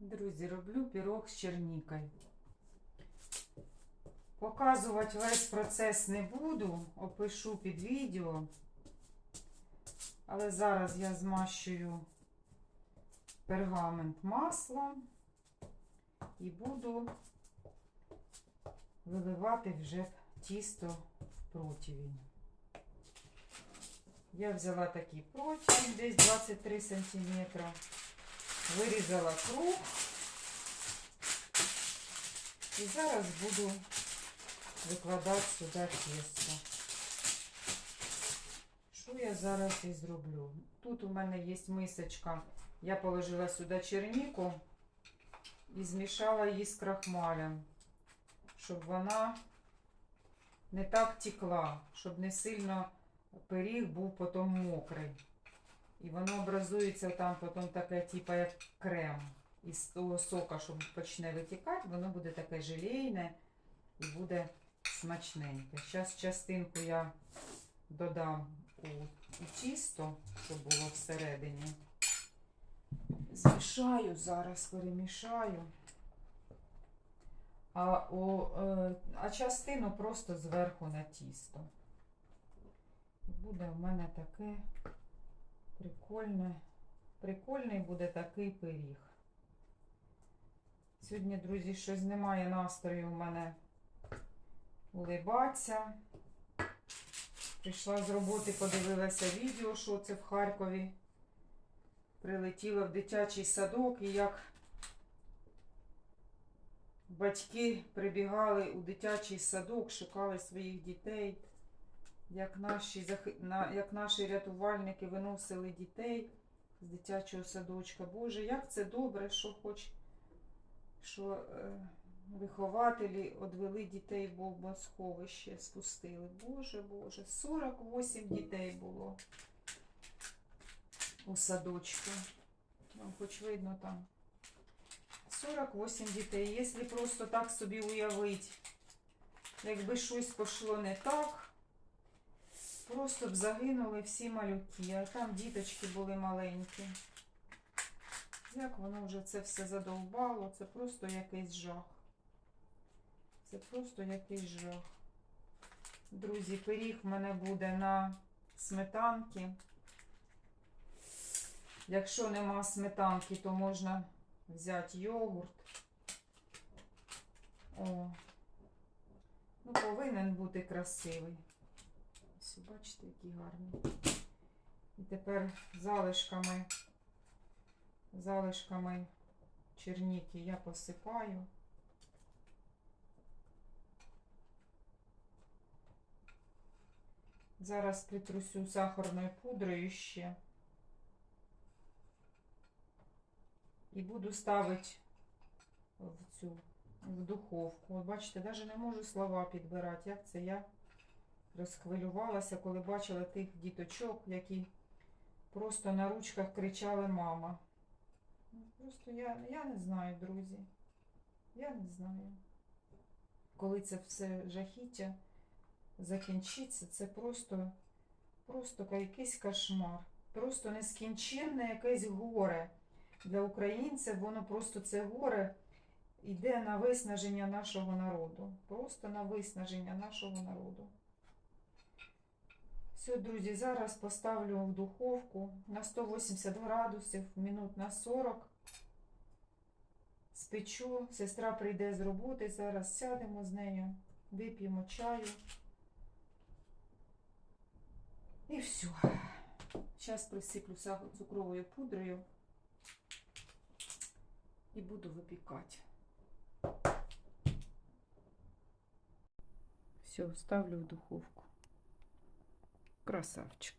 Друзі, роблю пірог з чернікою. Показувати весь процес не буду, опишу під відео. Але зараз я змащую пергамент маслом і буду виливати вже тісто в противень. Я взяла такий противень, десь 23 сантиметра. Вирізала круг. І зараз буду викладати сюди тісто. Що я зараз і зроблю? Тут у мене є мисочка. Я положила сюди черніку і змішала її з крахмалем, щоб вона не так текла, щоб не сильно пиріг був потім мокрий. І воно образується там потім таке, типу, як крем. Із того сока, що почне витікати, воно буде таке желейне і буде смачненьке. Зараз частинку я додам у, у тісто, щоб було всередині. Змішаю зараз, перемішаю. А, у, е, а частину просто зверху на тісто. Буде в мене таке прикольне, прикольний буде такий пиріг. Сьогодні, друзі, щось немає настрою у мене улибатися. Прийшла з роботи, подивилася відео, що це в Харкові. Прилетіла в дитячий садок і як батьки прибігали у дитячий садок, шукали своїх дітей, як наші, як наші рятувальники виносили дітей з дитячого садочка. Боже, як це добре, що хоч що е, вихователі одвели дітей в бомбосховище, спустили. Боже, Боже, 48 дітей було у садочку. Вам хоч видно там. 48 дітей. Якщо просто так собі уявити, якби щось пішло не так, просто б загинули всі малюки, а там діточки були маленькі. Як воно вже це все задовбало, це просто якийсь жах. Це просто якийсь жах. Друзі, пиріг в мене буде на сметанки. Якщо нема сметанки, то можна взяти йогурт. О. Ну, повинен бути красивий. Ось, бачите, який гарний. І тепер залишками залишками черніки я посипаю. Зараз притрусю сахарною пудрою ще. І буду ставити в цю в духовку. От бачите, навіть не можу слова підбирати. Як це я розхвилювалася, коли бачила тих діточок, які просто на ручках кричали мама. Ну, Просто я, я не знаю, друзі. Я не знаю. Коли це все жахіття закінчиться, це просто, просто якийсь кошмар. Просто нескінченне якесь горе. Для українців воно просто це горе йде на виснаження нашого народу. Просто на виснаження нашого народу. Все, друзі, зараз поставлю в духовку на 180 градусів, минут на 40. Спечу. Сестра прийде з роботи. Зараз сядемо з нею, вип'ємо чаю. І все. Зараз присиплю цукровою пудрою і буду випікати. Все, ставлю в духовку. Красавчик.